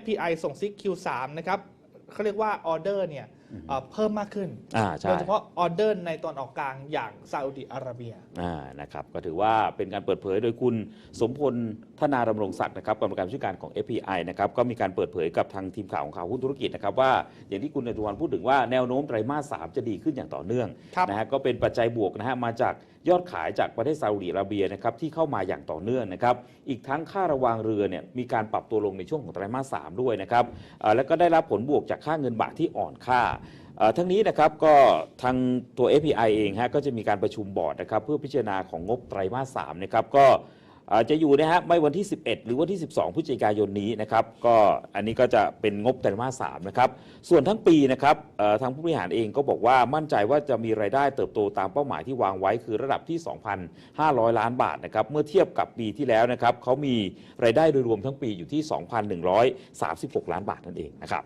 FPI ส่งซิก Q3 นะครับเขาเรียกว่าออเดอร์เนี่ย เอ่อเพิ่มมากขึ้นอ่าใช่โดยเฉพาะออเดอร์ในตอนออกกลางอย่างซาอุดิอาระเบียอ่านะครับก็ถือว่าเป็นการเปิดเผยโดยคุณสมพลธนาดำรงศักดิ์นะครับกรรมการผู้จัดการของ FPI นะครับก็มีการเปิดเผยกับทางทีมข่าวของข่าวหุ้นธุรกิจนะครับว่าอย่างที่คุณอตุวันพูดถึงว่าแนวโน้มไตรมาสสามจะดีขึ้นอย่างต่อเนื่องครับนะฮะก็เป็นปัจจัยบวกนะฮะมาจากยอดขายจากประเทศซาอุดิอาระเบียนะครับที่เข้ามาอย่างต่อเนื่องนะครับอีกทั้งค่าระวางเรือเนี่ยมีการปรับตัวลงในช่วงของไตรมาสสามด้วยนะครับอ่าแล้วก็ได้รับผลบวกจากค่าเงินบาทที่อ่อนค่าเอ่อทั้งนี้นะครับก็ทางตัว API เองฮะก็จะมีการประชุมบอร์ดนะครับเพื่อพิจารณาของงบไตรมาส3นะครับก็จะอยู่นะฮะไม่วันที่ 11 หรือวันที่ 12พฤศจิกายนนี้นะครับก็อันนี้ก็จะเป็นงบไตรมาส3นะครับส่วนทั้งปีนะครับทางผู้บริหารเองก็บอกว่ามั่นใจว่าจะมีรายได้เติบโตตามเป้าหมายที่วางไว้คือระดับที่ 2,500 ล้านบาทนะครับเมื่อเทียบกับปีที่แล้วนะครับเขามีรายได้โดยรวมทั้งปีอยู่ที่ 2,136 ล้านบาทนั่นเองนะครับ